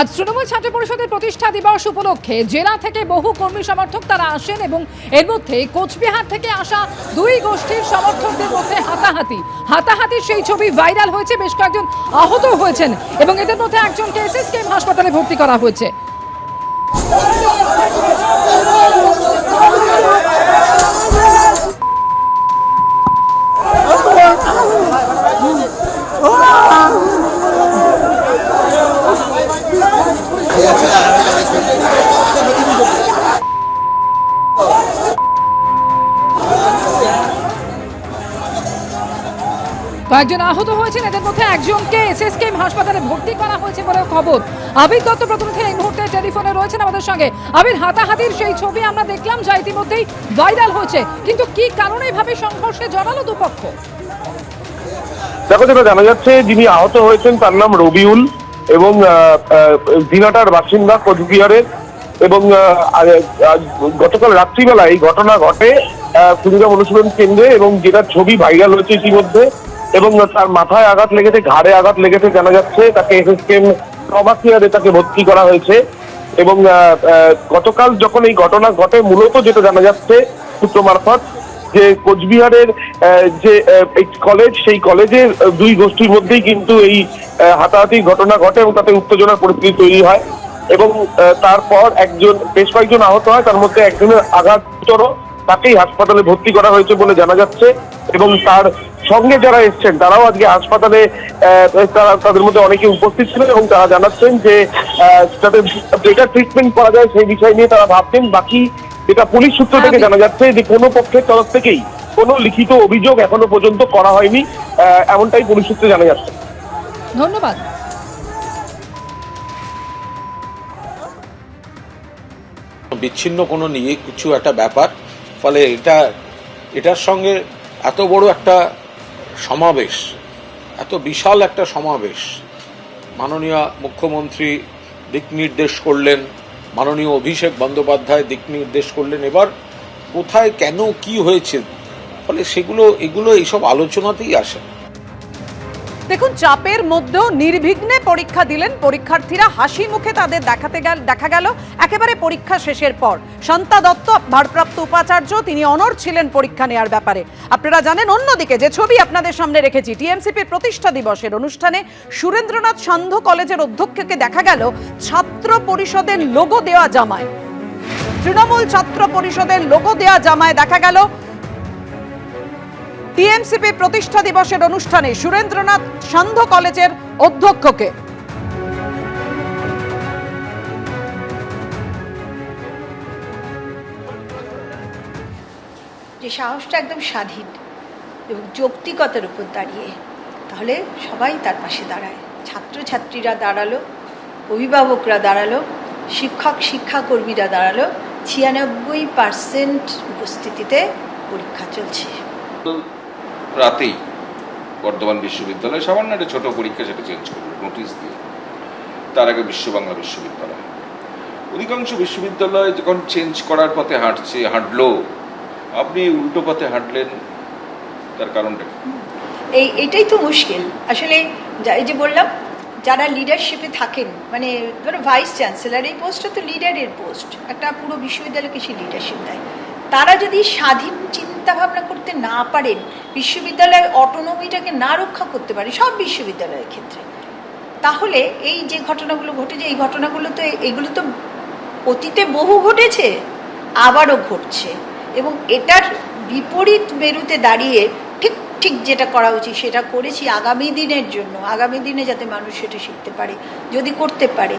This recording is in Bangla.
আজ তৃণমূল ছাত্র পরিষদের প্রতিষ্ঠা দিবস উপলক্ষে জেলা থেকে বহু কর্মী সমর্থক তারা আসেন এবং এর মধ্যে কোচবিহার থেকে আসা দুই গোষ্ঠীর সমর্থকদের মধ্যে হাতাহাতি। হাতাহাতির সেই ছবি ভাইরাল হয়েছে, বেশ কয়েকজন আহত হয়েছেন এবং এদের মধ্যে একজনকে এসএসকেএম হাসপাতালে ভর্তি করা হয়েছে। কয়েকজন আহত হয়েছেন। এদের মধ্যে একজনকে এসএসকেএম হাসপাতালে ভর্তি করা হয়েছে বলে খবর। আবির দত্ত প্রতিনিধি এই মুহূর্তে টেলিফোনে রয়েছেন আমাদের সঙ্গে। আবির, হাতাহাতির সেই ছবি আমরা দেখলাম যা ইতিমধ্যেই ভাইরাল হয়েছে। কিন্তু কি কারণে এভাবে সংঘর্ষে জড়ালো দুপক্ষ? দেখো যেটা জানা যাচ্ছে যিনি আহত হয়েছেন তার নাম রবিউল এবং দিনাটার বাসিন্দা কোচবিহারের এবং গতকাল রাত্রিবেলা এই ঘটনা ঘটে কুড়িগ্রাম অনুশীলন কেন্দ্রে এবং যেটা ছবি ভাইরাল হয়েছে ইতিমধ্যে এবং তার মাথায় আঘাত লেগেছে ঘাড়ে আঘাত লেগেছে জানা যাচ্ছে। তাকে এসএসকেএম ট্রমা কেয়ারে তাকে ভর্তি করা হয়েছে। এবং গতকাল যখন এই ঘটনা ঘটে মূলত যেটা জানা যাচ্ছে সূত্র মারফত যে কোচবিহারের যে কলেজ সেই কলেজের দুই গোষ্ঠীর মধ্যেই কিন্তু এই আহ, হাতাহাতির ঘটনা ঘটে এবং তাতে উত্তেজনার পরিস্থিতি তৈরি হয়। এবং তারপর একজন বেশ কয়েকজন আহত হয় তার মধ্যে একজনের আঘাত তাকেই হাসপাতালে ভর্তি করা হয়েছে বলে জানা যাচ্ছে। এবং তার সঙ্গে যারা এসছেন তারাও আজকে হাসপাতালে তারা তাদের মধ্যে অনেকে উপস্থিত ছিলেন এবং তারা জানাচ্ছেন যে যাতে বেটার ট্রিটমেন্ট করা যায় সেই বিষয় নিয়ে তারা ভাবছেন। বাকি যেটা পুলিশ সূত্র থেকে জানা যাচ্ছে যে কোনো পক্ষের তরফ থেকেই কোনো লিখিত অভিযোগ এখনও পর্যন্ত করা হয়নি। এমনটাই পুলিশ সূত্রে জানা যাচ্ছে। ধন্যবাদ। বিচ্ছিন্ন কোনো নিয়ে কিছু একটা ব্যাপার ফলে এটা এটার সঙ্গে এত বড় একটা সমাবেশ। এত বিশাল একটা সমাবেশ। মাননীয় মুখ্যমন্ত্রী দিক নির্দেশ করলেন, মাননীয় অভিষেক বন্দ্যোপাধ্যায় দিক নির্দেশ করলেন, এবার কোথায় কেন, কি হয়েছে? ফলে সেগুলো, এগুলো এইসব আলোচনাতেই আসে। দেখুন, চাপের মধ্যেও নির্বিঘ্নে পরীক্ষা দিলেন। পরীক্ষার্থীরা হাসি মুখে তাদের দেখাতে গেল, দেখা গেল। একেবারে পরীক্ষা শেষের পর শান্তা দত্ত, ভারপ্রাপ্ত উপাচার্য, তিনি অনর ছিলেন পরীক্ষা নেওয়ার ব্যাপারে। আপনারা জানেন, অন্যদিকে যে ছবি আপনাদের সামনে রেখেছি, টিএমসিপির প্রতিষ্ঠা দিবসের অনুষ্ঠানে সুরেন্দ্রনাথ সান্ধ্য কলেজের অধ্যক্ষকে দেখা গেল ছাত্র পরিষদের লোগো দেওয়া জামায়। তৃণমূল ছাত্র পরিষদের লোগো দেওয়া জামায় দেখা গেল টিএমসিপি প্রতিষ্ঠা দিবসের অনুষ্ঠানে সুরেন্দ্রনাথ সান্ধ্য কলেজের অধ্যক্ষকে। যে সাহসটা একদম স্বাধীন এবং যৌক্তিকতার উপর দাঁড়িয়ে, তাহলে সবাই তার পাশে দাঁড়ায়। ছাত্রছাত্রীরা দাঁড়াল, অভিভাবকরা দাঁড়াল, শিক্ষক, শিক্ষাকর্মীরা দাঁড়াল, ছিয়ানব্বই পার্সেন্ট উপস্থিতিতে পরীক্ষা চলছে। রাতেই বর্ধমান বিশ্ববিদ্যালয়, সামান্য একটা ছোট পরীক্ষা সেটা চেঞ্জ করল নোটিশ দিয়ে। তার আগে বিশ্ববাংলা বিশ্ববিদ্যালয়। অধিকাংশ বিশ্ববিদ্যালয় যখন চেঞ্জ করার পথে হাঁটছে, হাঁটলো, আপনি উল্টো পথে হাঁটলেন, তার কারণটা? এই, এটাই তো মুশকিল। আসলে এই যে বললাম, যারা লিডারশিপে থাকেন মানে ধরো ভাইস চ্যান্সেলার এই পোস্টটা তো লিডারের পোস্ট একটা পুরো বিশ্ববিদ্যালয়কে সে লিডারশিপ দেয়। তারা যদি স্বাধীন চিন্তা ভাবনা করতে না পারেন, বিশ্ববিদ্যালয়ের অটোনমিটাকে না রক্ষা করতে পারে, সব বিশ্ববিদ্যালয়ের ক্ষেত্রে। তাহলে এই যে ঘটনাগুলো ঘটেছে, এই ঘটনাগুলো তো এগুলো তো অতীতে বহু ঘটেছে, আবারও ঘটছে। এবং এটার বিপরীত মেরুতে দাঁড়িয়ে ঠিক ঠিক যেটা করা উচিত, সেটা করেছি আগামী দিনের জন্য। আগামী দিনে যাতে মানুষ সেটা শিখতে পারে, যদি করতে পারে।